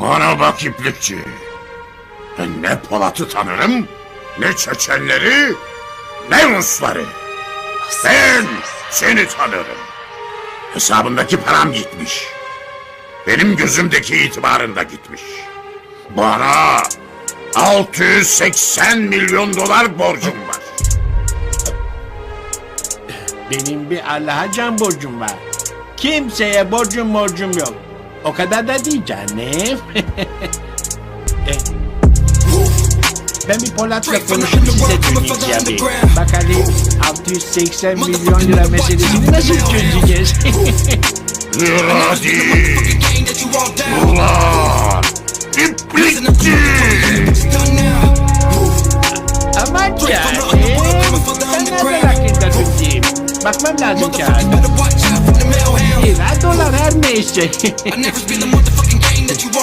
Bana bak iplikçi. Ben ne Polat'ı tanırım, ne Çeçenleri, ne Rusları. Ben seni tanırım. Hesabındaki param gitmiş. Benim gözümdeki itibarın da gitmiş. Bana 680 milyon dolar borcum var. Benim bir Allah'a can borcum var. Kimseye borcum borcum yok. O kadar da değil canım. Eh, ben bir Polat'la konuşup size döneceğim. bir. Bakalım 680 milyon lira meselesini nasıl çözeceğiz? Lira değil. Ulan! İplikçi! Aman canım. Ben nereden hakkında tutayım? Bakmam lazım canım. Lira dolar I never spit the motherfucking game that you want.